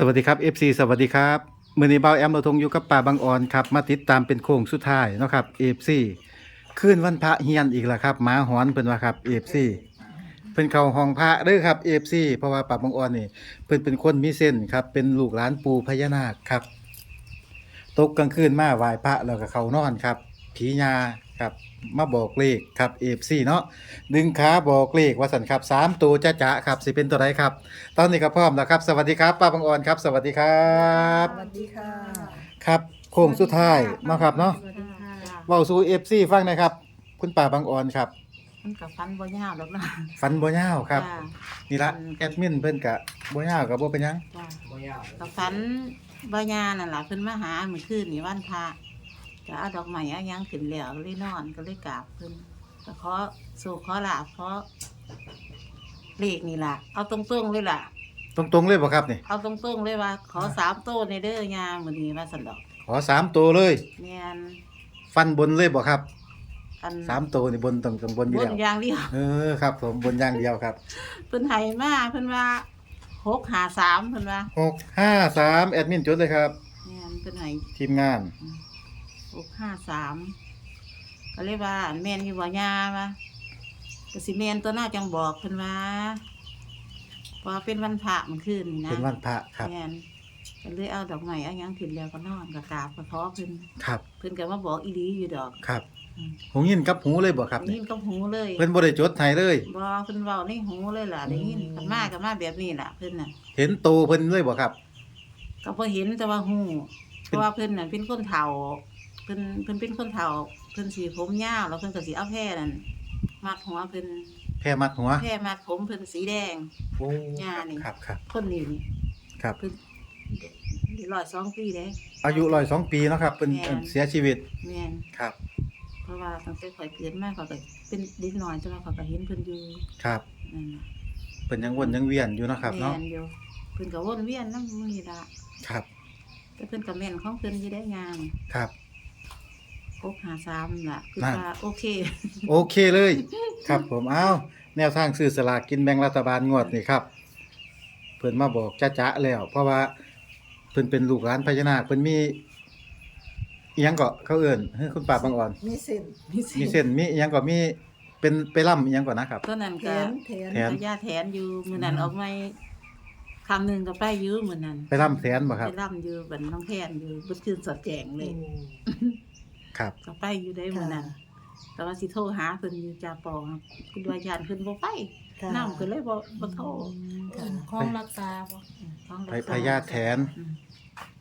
สวัสดีครับ FC สวัสดีครับมือนีเบาแอมเราทงอยู่กับป่าบางออนครับมาติดตามเป็นโค้งสุดท้ายเนาะครับ FC คืนวันพระเฮียนอีกแล้วครับหมาหอนเพิ่นว่าครับ FC เพิ่นเข้าห้องพระเด้อครับ FC เพราะว่าป่าบางออนนี่เพิ่นเป็นคนมีเส้นครับเป็นลูกหลานปู่พญานาคครับตกกลางคืนมาไหว้พระแล้วก็เข้านอนครับผีญา ครับมาบอกเลขครับ FC เนาะดึงขาบอกเลขว่าสันครับสามตัวจ้าจ๋าครับสิเป็นตัวไหนครับ ตอนนี้ก็พร้อมแล้วครับ สวัสดีครับป้าบังออนครับ สวัสดีครับสวัสดีค่ะครับโค้งสุดท้ายเนาะครับเนาะสวัสดีค่ะเว้าสู่ FC ฟังหนะครับ คุณป้าบังออนครับมันกับฟันบ่ยาวหรอกนะฝันบ่ยาวครับ จ้านี่ละแอดมินเพิ่นกะบ่ยาวก็บ่เป็นหยังจ้ากับฟันบ่ยาวนั่นล่ะเพิ่นมาหาเมื่อคืนนี่วันพระ ก็เอาดอกไม้เอาหยังขึ้นแล้วก็เลยนอนก็เลยกราบเพิ่นก็ขอสู่ขอลาบขอเลขนี่ล่ะ เอาตรงๆเลยล่ะ ตรงๆเลยบ่ครับนี่เอาตรงๆเลยว่า ขอสามโต้ในเด้อยามื้อนี้ว่าซั่นดอกขอสามตัวเลย แม่นฟันบนเลยบ่ครับอันสามตัวนี่บนต้องต้องบนอยู่บนแล้วอย่างเดียวเออครับ ผมบนอย่างเดียวครับเพิ่นให้มาเพิ่นว่าหกหาสามเพิ่นว่าหกห้าสามแอดมินจดเลยครับ แม่นเพิ่นให้ทีมงาน หกห้าสามก็เลยว่าแม่นอยู่บ่ยาว่าก็สิแม่นตัวหน้าจังบอกเพิ่นว่าเพอเป็นวันพระมันคืนนี่นะเป็นวันพระครับ แม่นก็เลยเอาดอกไม้เอาหยังขึ้นแล้วก็นอนก็กราบก็ขอเพิ่นครับเพิ่นก็มาบอกอีหลีอยู่ดอก ครับอืม หูยินกับหูเลยบ่ครับได้นี่ยินกับหูเลยเพิ่นบ่ได้จดให้เลย บ่เพิ่นเว้าในหูเลยล่ะได้ยินกันมากันมาแบบนี้ล่ะเพิ่นน่ะ เห็นโตเพิ่นเลยบ่ครับ ก็พอเห็นแต่ว่าหูเพราะว่าเพิ่นน่ะเป็นคนเฒ่าเพิ่นเพิ่นเป็นคนเฒ่าเพิ่นสีผมยาวแล้วเพิ่นก็สิเอาแพร่นั่นมัดหัวเพิ่นแพ้มัดหัวแพร่มัดผมเพิ่นสีแดง โอ้ย่านี่ ครับครับคนนี้นี่ครับ เพิ่นร้อยสองปีเด้ อายุร้อยสองปีเนาะครับเป็นแม่น เสียชีวิตแม่นครับ เพราะว่าตั้งแต่ข่อยเกิดมาเขาก็เป็นเด็กน้อยแต่ว่าเขาก็เห็นเพิ่นอยู่ครับนั่นน่ะเป็นยังวนยังเวียนอยู่เนาะครับเนาะแม่นอยู่เพิ่นก็วนเวียนนำมื้อนี้ล่ะครับแต่เพิ่นก็แม่นของเพิ่นอยู่ได้งามครับ ครบ53ล่ะ คือนั่นว่าโอเค โอเคเลย ครับผมเอาแนวทางซื้อสลากกินแบ่งรัฐบาลงวดนี่ครับ เพิ่นมาบอกจ้าๆแล้ว เพราะว่า เพิ่นเป็นลูกหลานพญานาคเพิ่นมีอิหยังก็เขาเอิ้นเฮ้ยคุณป้าบางอ่อน มีสินมีสิมีเส้นมีอิหยังก็มีเป็นไปล่ำอิหยังก่อนนะครับตัวนั้นแถก็นแถนแถนพญาแถนอยู่มื้อนั้นออกมาคำหนึงก็ไปอยู่มื้อนั้นไปล่ำแสนบ่ครับ ไปร่ำอยู่บันน้องแพนอยู่เบนคืนสอดแจงเลย ครับ ก็ไปอยู่ได้มื้อนั้นแต่ว่าสิโทรหาเพิ่นอยู่จ่าปอครับคุณวายานเพิ่นบ่ไปนำก็เลยบ่บ่โทรค่ะของรักษาบ่ของไปรักษพญาแถน อืม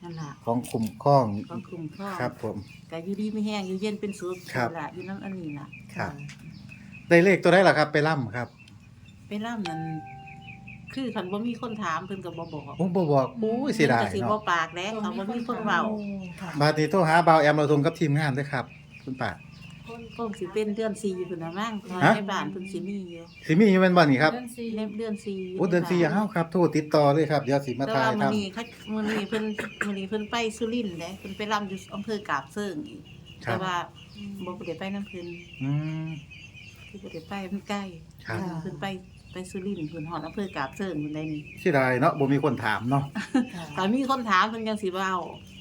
นั่นล่ะของคุ้มครองของคุ้มครองครับผม ก็อยู่ดีไม่แห้งอยู่เย็นเป็นสุขครับล่ะอยู่น้ำอันนี้ล่ะ ครับ ได้เลขตัวได้ล่ะครับ ไปล่ำครับ ไปร่ำนั้น คือคันบ่มีคนถามเพิ่นก็บ่บอกผมบ่บอกโอ้ยเสียดายเพิ่นก็สิบ่เนาะปากแล้เขาบ่มีคนเว้าค่ะบาดนี้โทรหาบ่าวแอมเราทงกับทีมงานด้วยครับ คุณป้า คงสิเป็นเดือน4พุ่นน่ะมั้งเพราะฮะ ในบ้านเพิ่นสิมีอยู่สิมีอยู่แม่นบ่นี่ครับเดือนสี่ในเดือน4โอ้เดือนสี่เฮาครับโทรติดต่อเลยครับเดี๋ยวสิมาแต่ถ่าว่ายมื้อทำนี้เขามื้อนี้เพิ่นมื้อนี้เพิ่นไปสุรินทร์เด้เพิ่นไปรำอยู่อำเภอกาบเชิงอีกครัแต่บว่าบ่ได้ไปนํเพิ่นอืมคือบ่ได้ไปมันใกล้ครับ เพิ่นไป ไปสุรินทร์เพิ่นฮอดอำเภอกาบเชิงเพิ่นได้นี่เสียดายเนาะบ่มีคนถามเนาะถ้ามีคนถามเพิ่นจังสิเว้า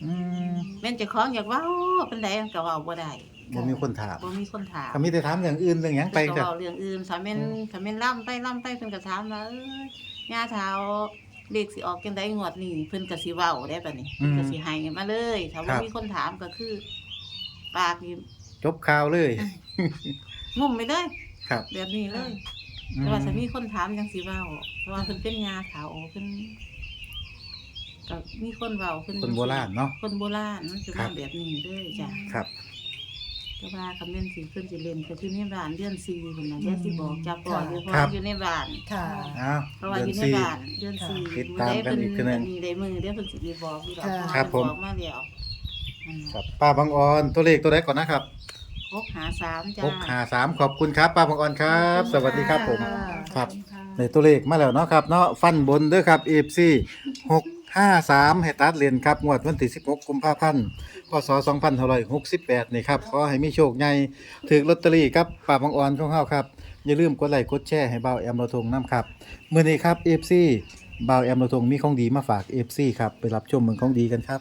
อืมแม่นเจ้าของอยากเว้าปานใดมันก็เว้าบ่ได้บ่มีคนถามบ่มีคนถามก็มีแต่ถามอย่างอื่นเรื่องหยังไปเพิ่นก็จ้ะเว้าเรื่องอื่นถ้าแม่นอืมถ้าแม่นล่ำไปล่ำไปเพิ่นก็ถามว่าเอ้ยย่าเฒ่าเลขสิออกจังไดงวดนี้เพิ่นก็สิเว้าได้บัดนี้เพิ่นก็สิให้มาเลย ถ้าครับ่บมีคนถามก็คือ ปากนี่จบข่าวเลย งุ่มไปเลย ครับ แบบนี้เลยอื แต่ว่าถ้ามีคนถามจังสิเว้าเพราะว่าเพิ่นเป็นยาเฒ่าเพิ่นก็มีคนเว้าเพิ่นคนโบราณเนาะคนโบราณมันสิครัมาบแบบนี้เด้อจ้ะครับ แต่ว่าคำเล่นสิเพิ่นสิเล่นก็ที่ในบ้านเดือน4พุ่นน่ะเดี๋ยวสิบอกจะปล่อยอยู่เพราะครัว่าบอยู่ในบ้าน ค่ะ อ้าวเพราะว่าเดืออนยู่ในสี่ บ้านเดือนสี่ติดตามกันอีกทีหนึ่งมีได้มือเดี๋ยวเพิ่นสิได้บอกอยู่ดอกค่ะ ครับผม บอกมาแล้วอืมครับป้าบางออนตัวเลขตัวใดก่อนนะครับ หกหาสามจ้า หกหาสามขอบคุณครับป้าบางออนครับสวัสดีครับผมค่ะครับ ขอณะ ในตัวเลขมาแล้วเนาะครับเนาะฟันบนเด้อครับ FC 653ให้ตัดเลนครับ งวดวันที่16กุมภาพันธ์พศ2568 นี่ครับ ขอให้มีโชคใหญ่ถูกลอตเตอรี่ครับป้าบางออนของเฮาครับ อย่าลืมกดไลค์กดแชร์ให้เบาแอมเราทงน้ำครับ มื้อนี้ครับ FC บ่าวแอมเราทงมีของดีมาฝาก FC ครับ ไปรับชมเมืองของดีกันครับ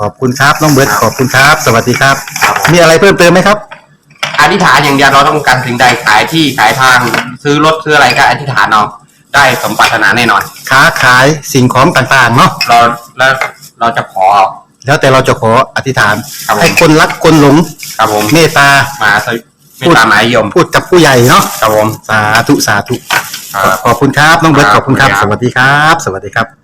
ขอบคุณครับน้องเบิร์ดขอบคุณครับ สวัสดีครับครับผมมีอะไรเพิ่มเติมไหมครับ อธิษฐานอย่างเดียวเราต้องการสิ่งใดขายที่ขายทางซื้อรถซื้ออะไรก็อธิษฐานเอาได้สมปรารถนาแน่นอน ค้าขายสิ่งของต่างๆเนาะเราแล้วเราจะขอ แล้วแต่เราจะขออธิษฐาน ครับผม ให้คนรักคนหลงครับผมเมตตา มาสวิไม่ตามหมายยมพูดกับผู้ใหญ่เนาะครับผม สาธุสาธุ ครับ ขอบคุณครับ น้องเบิร์ตคขรับอบคุณครับขอบสคุณครับวัสดีครับ สวัสดีครับ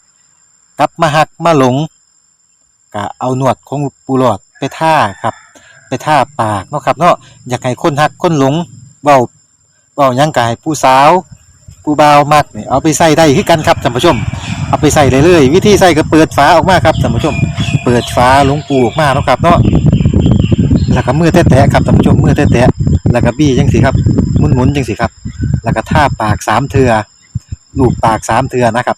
กลับมาหักมาหลงก็เอาหนวดของปูหลอดไปท่าครับ ไปท่าปากเนาะครับเนาะอยากให้คนหักคนหลงเบาเบายังกายผู้สาวผู้บ่าวมักนี่เอาไปใส่ได้คือกันครับท่านผู้ชม เอาไปใส่เลยเลยวิธีใส่ก็เปิดฝาออกมาครับท่านผู้ชม เปิดฝาหลวงปูออกมาเนาะครับเนาะแล้วก็มือแตะๆครับท่านผู้ชมมือแตะๆแล้วก็บี้จังสิครับหมุนๆจังสิครับ แล้วก็ท่าปากสามเทือลูบปากสามเทือนะครับ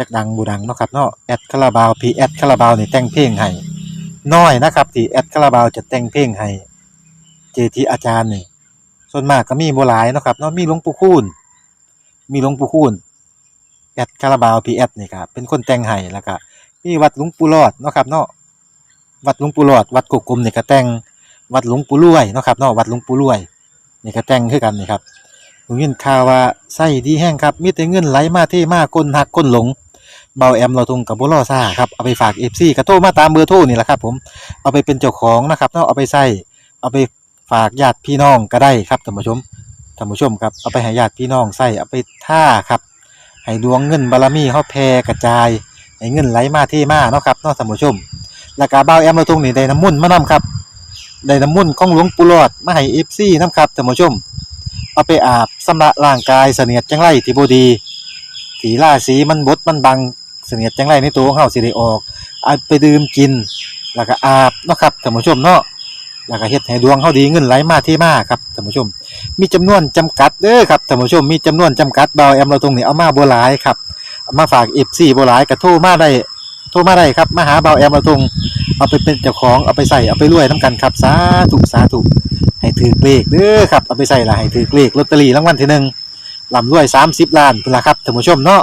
จักดังบูดังเนาะครับเนาะแอดคาราบาวพีแอดคาราบาวนี่แต่งเพลงให้น้อยนะครับที่แอดคาราบาวจะแต่งเพลงให้เจทีอาจารย์นี่ส่วนมากก็มีบ่หลายเนาะครับเนาะมีหลวงปู่คูณมีหลวงปู่คูณแอดคาราบาวพีแอดนี่ครับเป็นคนแต่งให้แล้วก็มีวัดหลวงปู่รอดเนาะครับเนาะวัดหลวงปู่รอด วัดกกกลมนี่ก็แต่งวัดหลวงปู่รวยเนาะครับเนาะวัดหลวงปู่รวยนี่ก็แต่งคือกันนี่ครับผมยินข่าวว่าไส้ดีแห้งครับมีแต่เงินไหลมาเทมากคนหักคนหลง เบาแอมเราทงกับบุรอซ่าครับเอาไปฝากเอฟซีกระโทรมาตามเบอร์โทรนี่แหละครับ ผมเอาไปเป็นเจ้าของนะครับเนาะเอาไปใส่เอาไปฝากญาติพี่น้องก็ได้ครับท่านผู้ชมท่านผู้ชมครับเอาไปให้ญาติพี่น้องใส่เอาไปท่าครับให้ดวงเงินบารมีเฮาแผ่กระจายให้เงินไหลมาเทมาเนาะครับเนาะท่านผู้ชมแล้วก็เบาแอมเราทงนี่ได้น้ำมุ่นมานํครับได้น้ำมุ่นของหลวงปู่หลอดมาให้เอฟซีนํครับท่านผู้ชม เอาไปอาบสำระร่างกายเสนียดจังไรที่บดีที่ราศีมันบดมันบัง เสนียดจังไรในตัวของเฮาสิได้ออกเอาไปดื่มกิน แล้วก็อาบเนาะครับท่านผู้ชมเนาะแล้วก็เฮ็ดให้ดวงเฮาดีเงินไหลมาเทมาครับท่านผู้ชม มีจำนวนจำกัดเด้อครับท่านผู้ชมมีจำนวนจำกัดเบาแอมเราตรงนี้เอามาบ่หลายครับมาฝาก FC บ่หลายก็โทรมาได้โทรมาได้ครับมาหาเบาแอมเราตรงเอาไปเป็นเจ้าของเอาไปใส่เอาไปรวยนํกันครับสาธุสาธุให้ถือเลขเด้อครับเอาไปใส่ละให้ถือเลขลอตเตอรี่รางวัลที่หนึ่งลำรวย30ล้านเป็นละครับท่านผู้ชมเนาะ